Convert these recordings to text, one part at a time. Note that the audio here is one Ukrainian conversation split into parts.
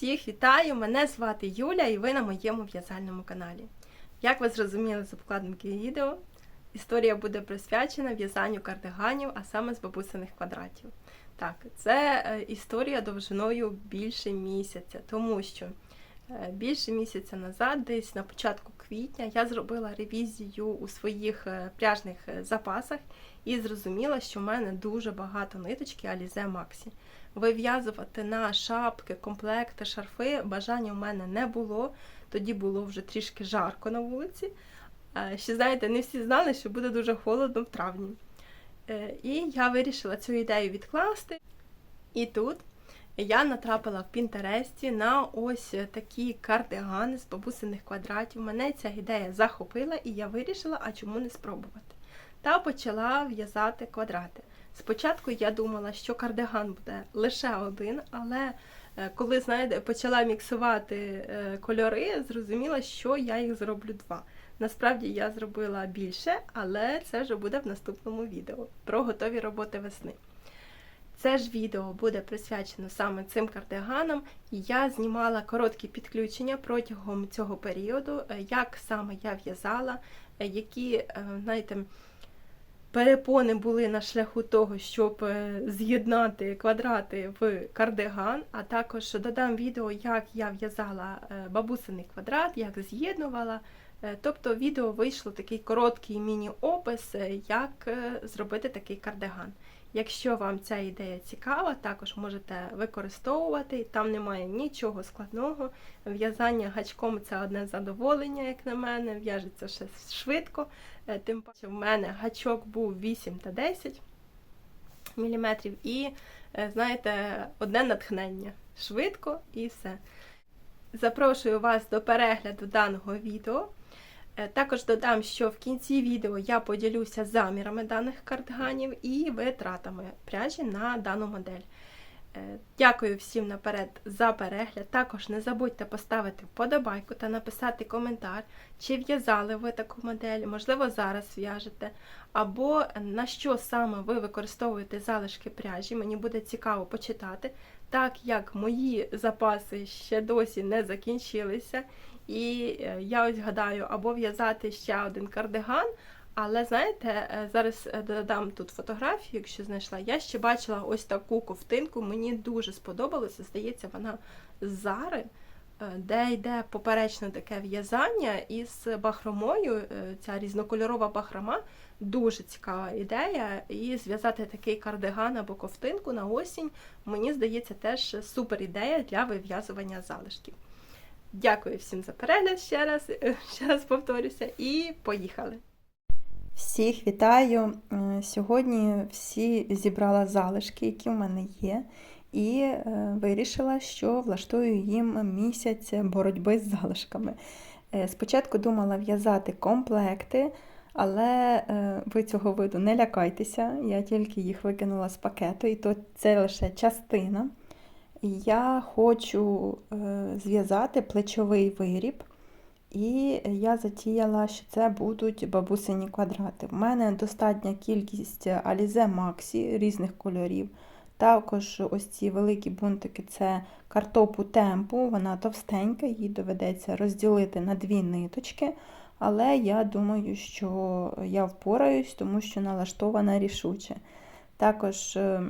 Всіх вітаю! Мене звати Юля і ви на моєму в'язальному каналі. Як ви зрозуміли з обкладинки відео, історія буде присвячена в'язанню кардиганів, а саме з бабусиних квадратів. Так, це е, історія довжиною більше місяця, тому що е, більше місяця назад, десь на початку квітня, я зробила ревізію у своїх е, пряжних запасах і зрозуміла, що в мене дуже багато ниточки Alize Maxi. Вив'язувати на шапки, комплекти, шарфи бажання в мене не було. Тоді було вже трішки жарко на вулиці. Е, Ще знаєте, не всі знали, що буде дуже холодно в травні. Е, І я вирішила цю ідею відкласти. І тут я натрапила в Пінтересті на ось такі кардигани з бабусиних квадратів. Мене ця ідея захопила, і я вирішила, а чому не спробувати. Та почала в'язати квадрати. Спочатку я думала, що кардиган буде лише один, але е, коли знаєте, почала міксувати е, кольори, зрозуміла, що я їх зроблю два. Насправді я зробила більше, але це вже буде в наступному відео про готові роботи весни. Це ж відео буде присвячено саме цим кардиганам, і я знімала короткі підключення протягом цього періоду, е, як саме я в'язала, які, знаєте, перепони були на шляху того, щоб е, з'єднати квадрати в кардиган, а також додам відео, як я в'язала е, бабусиний квадрат, як з'єднувала. Е, Тобто відео вийшло такий короткий міні-опис, як зробити такий кардиган. Якщо вам ця ідея цікава, також можете використовувати. Там немає нічого складного. В'язання гачком це одне задоволення, як на мене. В'яжеться ще швидко. Е, Тим паче в мене гачок був 8 та 10 мм. І, е, знаєте, одне натхнення. Швидко і все. Запрошую вас до перегляду даного відео. Е, Також додам, що в кінці відео я поділюся замірами даних кардиганів і витратами пряжі на дану модель. Е, Дякую всім наперед за перегляд. Також не забудьте поставити вподобайку та написати коментар, чи в'язали ви таку модель, можливо, зараз в'яжете, або на що саме ви використовуєте залишки пряжі. Мені буде цікаво почитати, так як мої запаси ще досі не закінчилися. І е, я ось гадаю, або в'язати ще один кардиган. Але знаєте, е, зараз е, додам тут фотографію, якщо знайшла. Я ще бачила ось таку ковтинку. Мені дуже сподобалося. Здається, вона з зари, де йде поперечне таке в'язання із бахромою. Ця різнокольорова бахрома. Дуже цікава ідея. І зв'язати такий кардиган або ковтинку на осінь, мені здається, теж супер ідея для вив'язування залишків. Дякую всім за перегляд ще раз, ще раз повторюся, і поїхали. Всіх вітаю! Е, Сьогодні всі зібрала залишки, які в мене є, і е, вирішила, що влаштую їм місяць боротьби з залишками. Е, Спочатку думала в'язати комплекти, але е, ви цього виду не лякайтеся, я тільки їх викинула з пакету, і то це лише частина. Я хочу е, зв'язати плечовий виріб. І я затіяла, що це будуть бабусині квадрати. У мене достатня кількість Alize Maxi різних кольорів. Також ось ці великі бунтики це картопу темпу, вона товстенька, її доведеться розділити на дві ниточки. Але я думаю, що я впораюсь, тому що налаштована рішуче. Також е,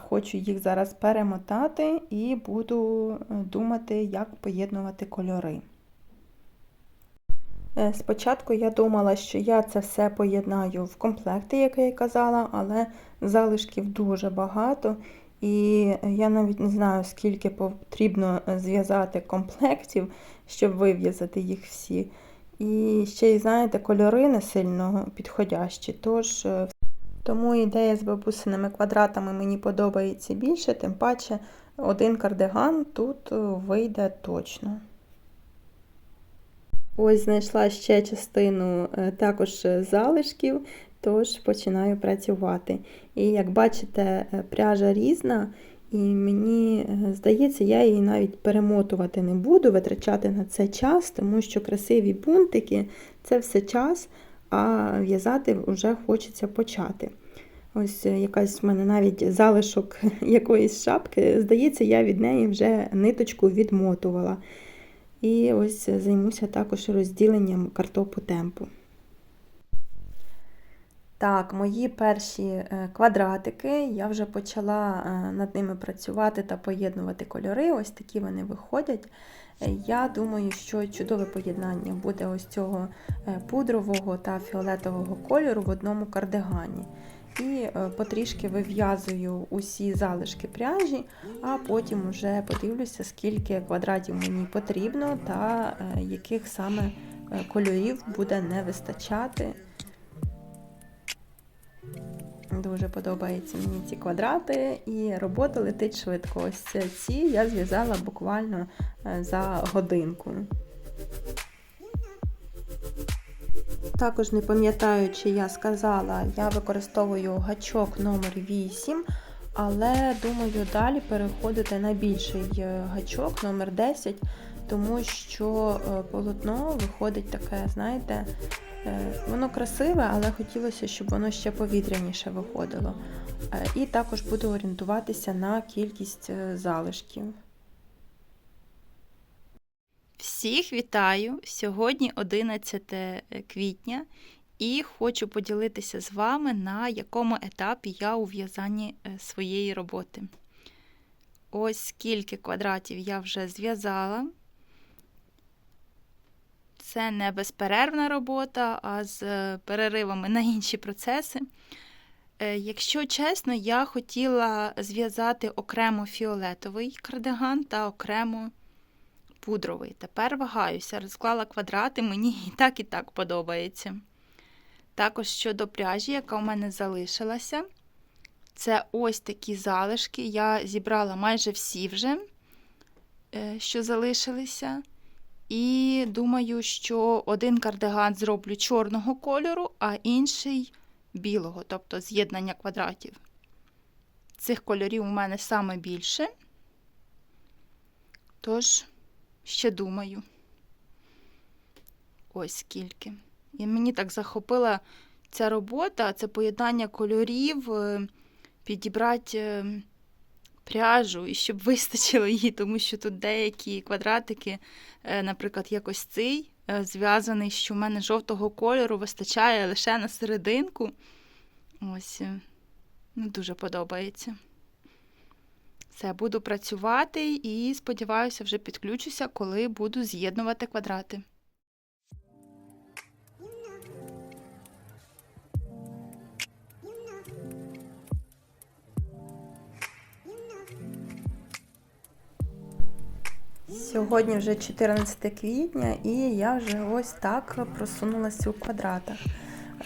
хочу їх зараз перемотати і буду е, думати, як поєднувати кольори. Е, Спочатку я думала, що я це все поєднаю в комплекти, як я і казала, але залишків дуже багато, і я навіть не знаю, скільки потрібно зв'язати комплектів, щоб вив'язати їх всі. І ще й, знаєте, кольори не сильно підходящі. Тож, е, тому ідея з бабусиними квадратами мені подобається більше, тим паче один кардиган тут е, вийде точно. Ось знайшла ще частину е, також е, залишків, тож починаю працювати. І як бачите, пряжа різна, і мені здається, я її навіть перемотувати не буду, витрачати на це час, тому що красиві бунтики це все час, а в'язати вже хочеться почати. Ось е, якась в мене навіть залишок якоїсь шапки. Здається, я від неї вже ниточку відмотувала. І ось займуся також розділенням картопу темпу. Так, мої перші е, квадратики, я вже почала е, над ними працювати та поєднувати кольори. Ось такі вони виходять. Е, Я думаю, що чудове поєднання буде ось цього е, пудрового та фіолетового кольору в одному кардигані. І е, потрішки вив'язую усі залишки пряжі, а потім вже подивлюся, скільки квадратів мені потрібно та яких саме кольорів буде не вистачати. Дуже подобаються мені ці квадрати, і робота летить швидко. Ось ці я зв'язала буквально е, за годинку. Також не пам'ятаю, чи я сказала, я використовую гачок номер 8, але думаю далі переходити на більший е, гачок номер 10, тому що е, полотно виходить таке, знаєте, е, воно красиве, але хотілося, щоб воно ще повітряніше виходило. Е, І також буду орієнтуватися на кількість залишків. Всіх вітаю! Сьогодні 11 квітня і хочу поділитися з вами, на якому етапі я у в'язанні своєї роботи. Ось скільки квадратів я вже зв'язала. Це не безперервна робота, а з е, переривами на інші процеси. Е, Якщо чесно, я хотіла зв'язати окремо фіолетовий кардиган та окремо пудровий. Тепер вагаюся, розклала квадрати, мені і так, і так подобається. Також щодо пряжі, яка у мене залишилася, це ось такі залишки. Я зібрала майже всі вже, е, що залишилися. І думаю, що один кардиган зроблю чорного кольору, а інший білого, тобто з'єднання квадратів. Цих кольорів у мене саме більше. Тож, ще думаю. Ось скільки. І мені так захопила ця робота, це поєднання кольорів, е, підібрати е, пряжу і щоб вистачило її, тому що тут деякі квадратики, е, наприклад, якось цей е, зв'язаний, що в мене жовтого кольору вистачає лише на серединку. Ось, е, ну, дуже подобається. Все, буду працювати і сподіваюся, вже підключуся, коли буду з'єднувати квадрати. Сьогодні вже 14 квітня, і я вже ось так просунулася у квадратах.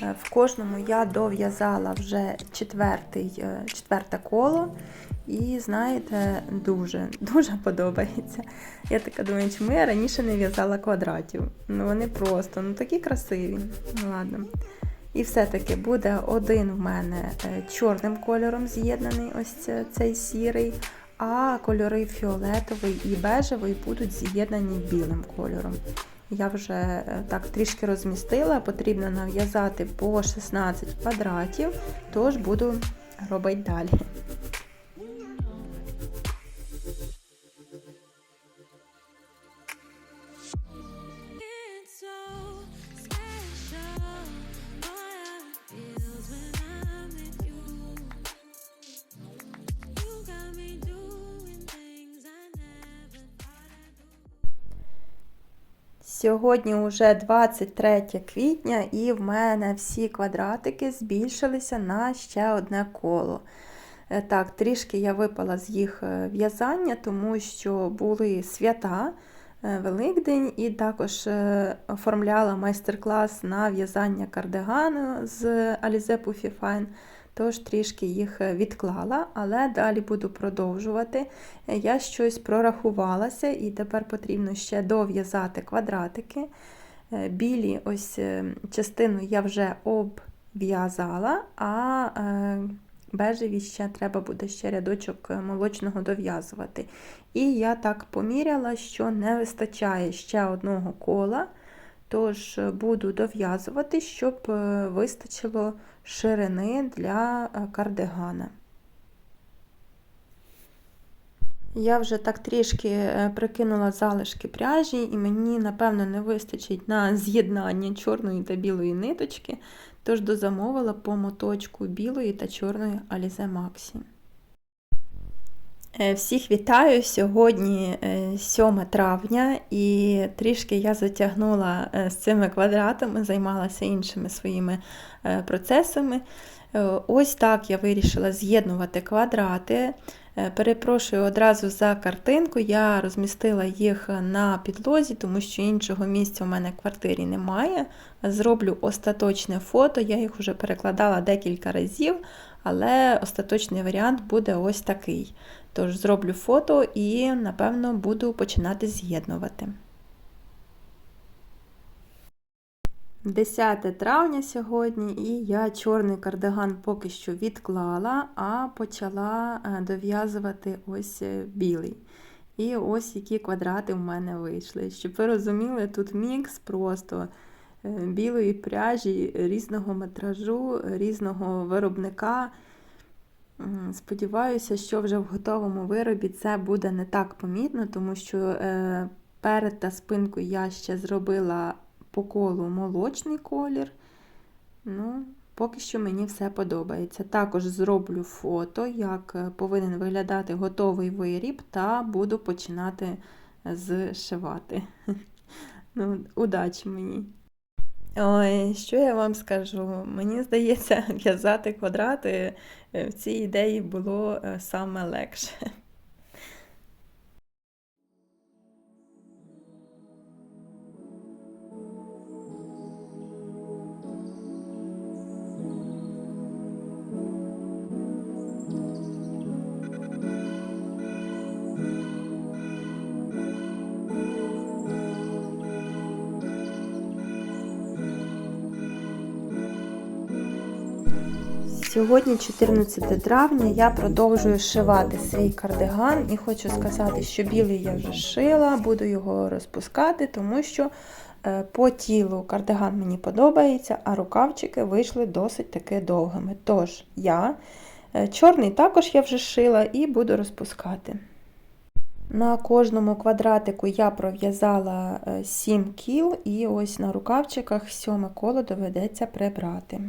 Е, В кожному я дов'язала вже четвертий, е, четверте коло. І знаєте, дуже, дуже подобається. Я така думаю, чому я раніше не в'язала квадратів. Ну вони просто ну такі красиві. Ну ладно. І все-таки буде один в мене е, чорним кольором з'єднаний, ось цей сірий, а кольори фіолетовий і бежевий будуть з'єднані білим кольором. Я вже е, так трішки розмістила, потрібно нав'язати по 16 квадратів, тож буду робити далі. Сьогодні вже 23 квітня, і в мене всі квадратики збільшилися на ще одне коло. Е, Так, трішки я випала з їх е, в'язання, тому що були свята, е, Великдень, і також оформляла майстер-клас на в'язання кардигану з Alize Puffy Fine. Тож трішки їх е, відклала, але далі буду продовжувати. Е, Я щось прорахувалася, і тепер потрібно ще дов'язати квадратики. Е, Білі ось частину я вже обв'язала, а бежеві ще треба буде ще рядочок молочного дов'язувати. І я так поміряла, що не вистачає ще одного кола. Тож буду дов'язувати, щоб вистачило ширини для е, кардигана. Я вже так трішки е, прикинула залишки пряжі, і мені, напевно, не вистачить на з'єднання чорної та білої ниточки, тож дозамовила по моточку білої та чорної Alize Maxi. Е, Всіх вітаю! Сьогодні е, 7 травня, і трішки я затягнула е, з цими квадратами, займалася іншими своїми е, процесами. Е, Ось так я вирішила з'єднувати квадрати. Е, Перепрошую одразу за картинку, я розмістила їх на підлозі, тому що іншого місця у мене в квартирі немає. Зроблю остаточне фото, я їх вже перекладала декілька разів, але остаточний варіант буде ось такий. Тож зроблю фото і, напевно, буду починати з'єднувати. 10 травня сьогодні, і я чорний кардиган поки що відклала, а почала е, дов'язувати ось е, білий. І ось які квадрати в мене вийшли. Щоб ви розуміли, тут мікс просто е, білої пряжі різного метражу, різного виробника. Сподіваюся, що вже в готовому виробі це буде не так помітно, тому що е, перед та спинку я ще зробила по колу молочний колір. Ну, поки що мені все подобається. Також зроблю фото, як е, повинен виглядати готовий виріб, та буду починати зшивати. Ну, удачі мені! Ой, що я вам скажу? Мені здається, в'язати квадрати е, в цій ідеї було е, саме легше. Сьогодні, 14 травня, я продовжую шивати свій кардиган і хочу сказати, що білий я вже шила, буду його розпускати, тому що е, по тілу кардиган мені подобається, а рукавчики вийшли досить таки довгими. Тож я е, чорний також я вже шила і буду розпускати. На кожному квадратику я пров'язала 7 кіл, і ось на рукавчиках сьоме коло доведеться прибрати.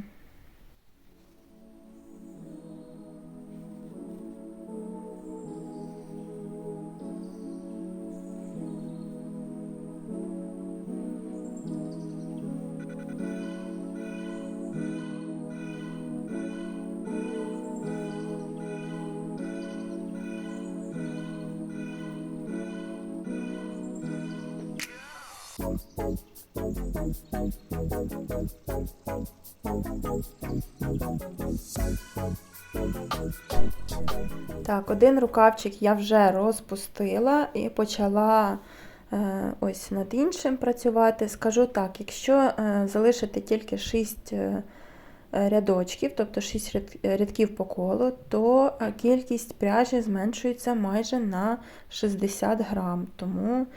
Так, один рукавчик я вже розпустила і почала е, ось над іншим працювати. Скажу так, якщо е, залишити тільки 6 е, рядочків, тобто 6 рядків по колу, то кількість пряжі зменшується майже на 60 грам. Тому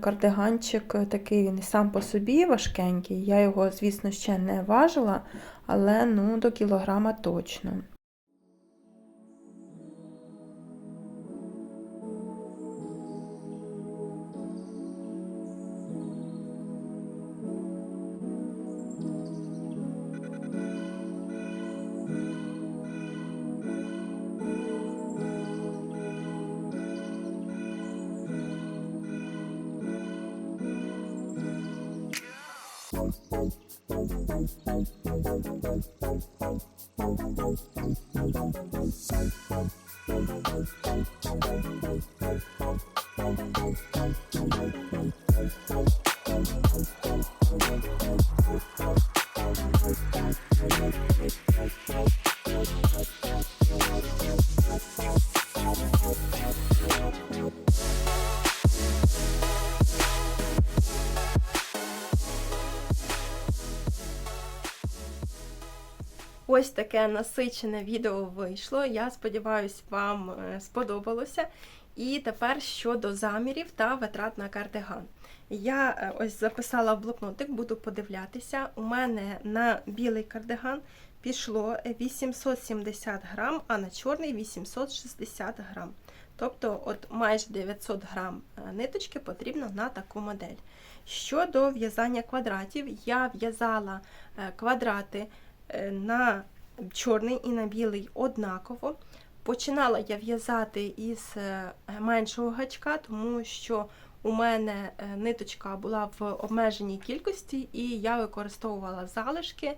кардиганчик такий він сам по собі важкенький. Я його, звісно, ще не важила, але ну, до кілограма точно. Ось таке насичене відео вийшло. Я сподіваюся, вам е, сподобалося. І тепер щодо замірів та витрат на кардиган. Я е, ось записала в блокнотик, буду подивлятися. У мене на білий кардиган пішло 870 грам, а на чорний 860 грам. Тобто, от майже 900 грам е, ниточки потрібно на таку модель. Щодо в'язання квадратів, я в'язала е, квадрати е, на чорний і на білий однаково. Починала я в'язати із меншого гачка, тому що у мене ниточка була в обмеженій кількості, і я використовувала залишки.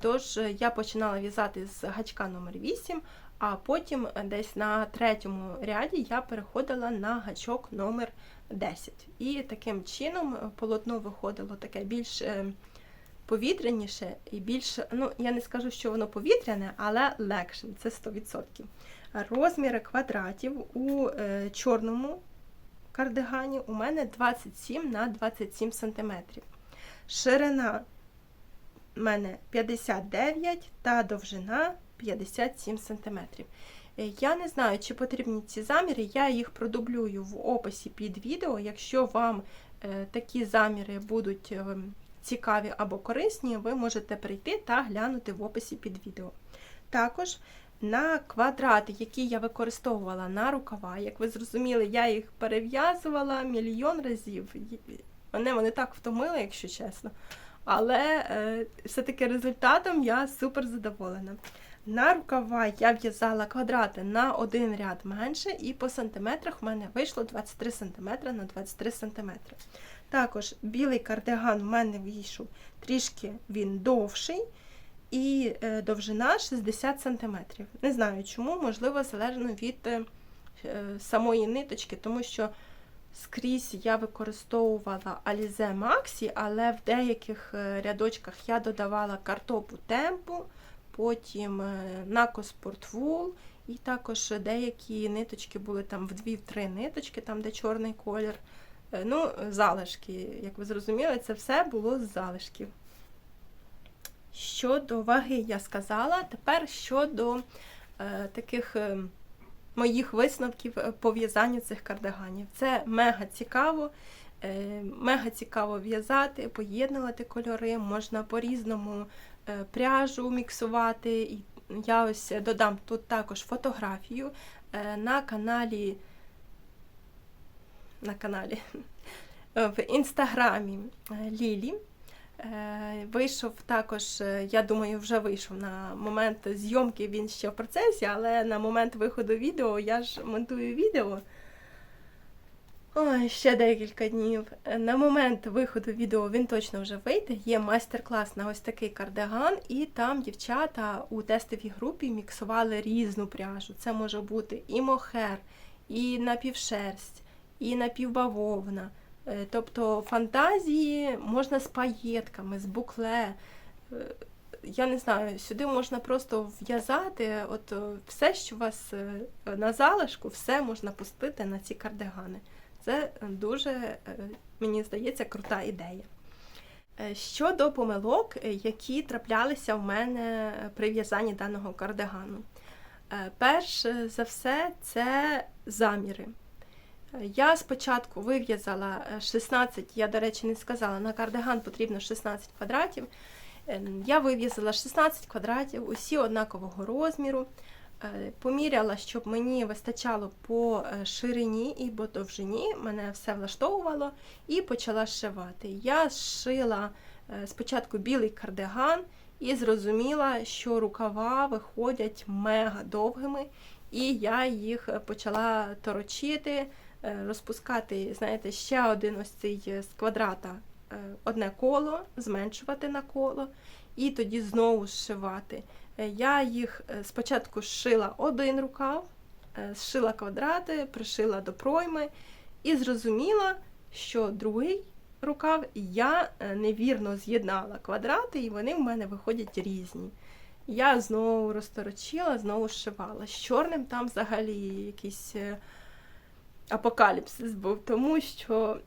Тож е, я починала в'язати з гачка номер 8, а потім десь на третьому ряді я переходила на гачок номер 10. І таким чином полотно виходило таке більш е, повітряніше і більш, ну я не скажу, що воно повітряне, але легше, це 100%. Розміри квадратів у е, чорному кардигані у мене 27 на 27 см. Ширина у мене 59 та довжина 57 см. Е, Я не знаю, чи потрібні ці заміри, я їх продублюю в описі під відео. Якщо вам е, такі заміри будуть е, цікаві або корисні, ви можете прийти та глянути в описі під відео. Також на квадрати, які я використовувала на рукава, як ви зрозуміли, я їх перев'язувала мільйон разів. Мене вони так втомили, якщо чесно. Але е, все-таки результатом я супер задоволена. На рукава я в'язала квадрати на один ряд менше, і по сантиметрах в мене вийшло 23 см на 23 см. Також білий кардиган в мене вийшов трішки він довший, і е, довжина 60 см. Не знаю чому, можливо, залежно від е, самої ниточки, тому що скрізь я використовувала Alize Maxi, але в деяких е, рядочках я додавала картопу темпу, потім е, Naco і також деякі ниточки були там в 2-3 ниточки, там де чорний колір. Е, Ну, залишки, як ви зрозуміли, це все було з залишків. Щодо ваги я сказала, тепер щодо е, таких е, моїх висновків е, по в'язанню цих кардиганів. Це мега цікаво, е, мега цікаво в'язати, поєднувати кольори, можна по-різному е, пряжу міксувати. І я ось додам тут також фотографію на каналі. На каналі в інстаграмі Лілі. Е, Вийшов також, е, я думаю, вже вийшов на момент зйомки, він ще в процесі, але на момент виходу відео я ж монтую відео. Ой, ще декілька днів. Е, На момент виходу відео він точно вже вийде. Є майстер-клас на ось такий кардиган, і там дівчата у тестовій групі міксували різну пряжу. Це може бути і мохер, і напівшерсть, і напівбавовна. Е, Тобто фантазії можна з паєтками, з букле. Е, Я не знаю, сюди можна просто в'язати от е, все, що у вас на залишку, все можна пустити на ці кардигани. Це дуже, мені здається, крута ідея. Щодо помилок, які траплялися в мене при в'язанні даного кардигану. Перш за все, це заміри. Е, Я спочатку вив'язала е, 16, я, до речі, не сказала, на кардиган потрібно 16 квадратів. Е, Я вив'язала 16 квадратів, усі однакового розміру. Е, Поміряла, щоб мені вистачало по е, ширині і по довжині, мене все влаштовувало, і почала зшивати. Я зшила е, спочатку білий кардиган і зрозуміла, що рукава виходять мега довгими, і я їх е, почала торочити, е, розпускати, знаєте, ще один ось цей е, з квадрата е, одне коло, зменшувати на коло, і тоді знову зшивати. Е, Я їх е, спочатку зшила один рукав, е, зшила квадрати, пришила до пройми і зрозуміла, що другий рукав я е, невірно з'єднала квадрати, і вони в мене виходять різні. Я знову розторочила, знову зшивала. З чорним там взагалі якийсь е, апокаліпсис був, тому що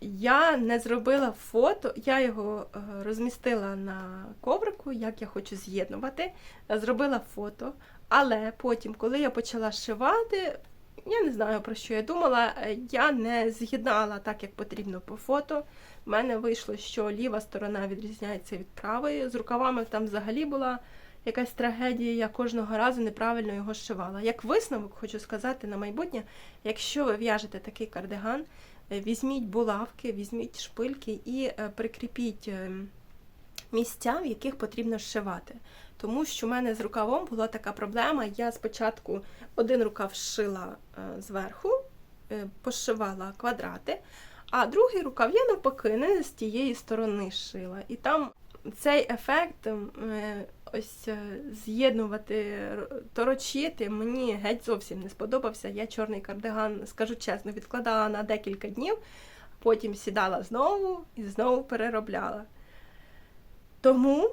я не зробила фото, я його е, розмістила на коврику, як я хочу з'єднувати, е, зробила фото, але потім, коли я почала шивати, я не знаю про що я думала. Е, Я не з'єднала так, як потрібно по фото. У мене вийшло, що ліва сторона відрізняється від правої. З рукавами там взагалі була якась трагедія. Я кожного разу неправильно його зшивала. Як висновок, хочу сказати на майбутнє, якщо ви в'яжете такий кардиган, е, візьміть булавки, візьміть шпильки і е, прикріпіть е, місця, в яких потрібно зшивати. Тому що в мене з рукавом була така проблема. Я спочатку один рукав зшила е, зверху, пошивала квадрати, а другий рукав я навпаки не з тієї сторони шила. І там цей ефект ось е, з'єднувати, торочити мені геть зовсім не сподобався. Я чорний кардиган, скажу чесно, відкладала на декілька днів, потім сідала знову і знову переробляла. Тому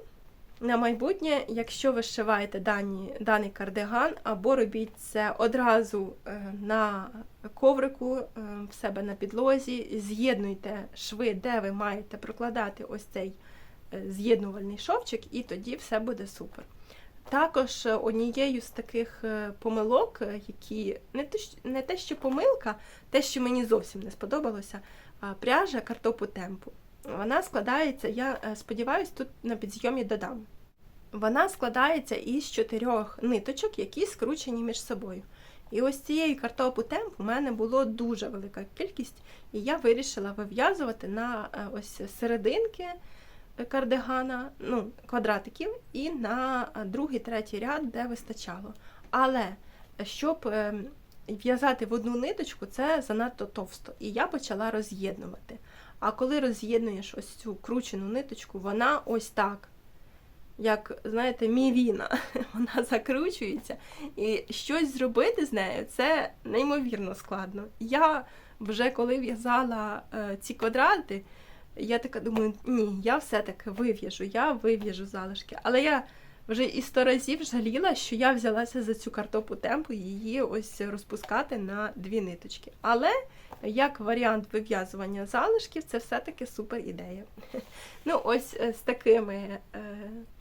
на майбутнє, якщо ви зшиваєте дані, даний кардиган, або робіть це одразу е, на коврику е, в себе на підлозі, з'єднуйте шви, де ви маєте прокладати ось цей з'єднувальний шовчик, і тоді все буде супер. Також е, однією з таких е, помилок, е, які не те, не те, що помилка, те, що мені зовсім не сподобалося, пряжа картопу темпу. Вона складається, я е, сподіваюся, тут на підйомі додам. Вона складається із чотирьох ниточок, які скручені між собою. І ось цієї картопу темп у мене було дуже велика кількість, і я вирішила вив'язувати на е, ось серединки е, кардигана, ну, квадратиків, і на е, другий, третій ряд, де вистачало. Але щоб е, в'язати в одну ниточку, це занадто товсто. І я почала роз'єднувати. А коли роз'єднуєш ось цю кручену ниточку, вона ось так, як, знаєте, мівіна, вона закручується. І щось зробити з нею це неймовірно складно. Я вже коли в'язала е, ці квадрати, я така думаю, ні, я все-таки вив'яжу, я вив'яжу залишки. Але я вже і сто разів жаліла, що я взялася за цю картопу темпу її ось розпускати на дві ниточки. Але як варіант вив'язування залишків, це все-таки супер ідея. Ну, ось е, з такими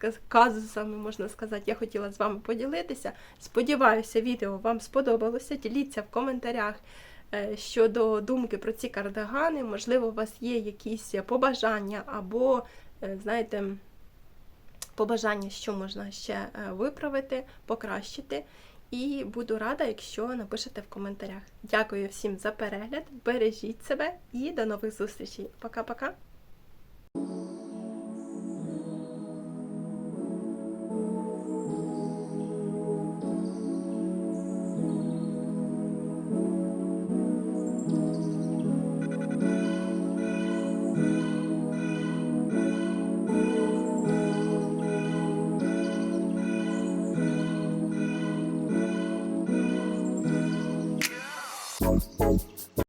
е, казусами, можна сказати, я хотіла з вами поділитися. Сподіваюся, відео вам сподобалося. Діліться в коментарях щодо думки про ці кардигани. Можливо, у вас є якісь побажання або, е, знаєте, побажання, що можна ще е, виправити, покращити. І буду рада, якщо напишете в коментарях. Дякую всім за перегляд, бережіть себе і до нових зустрічей. Пока-пока!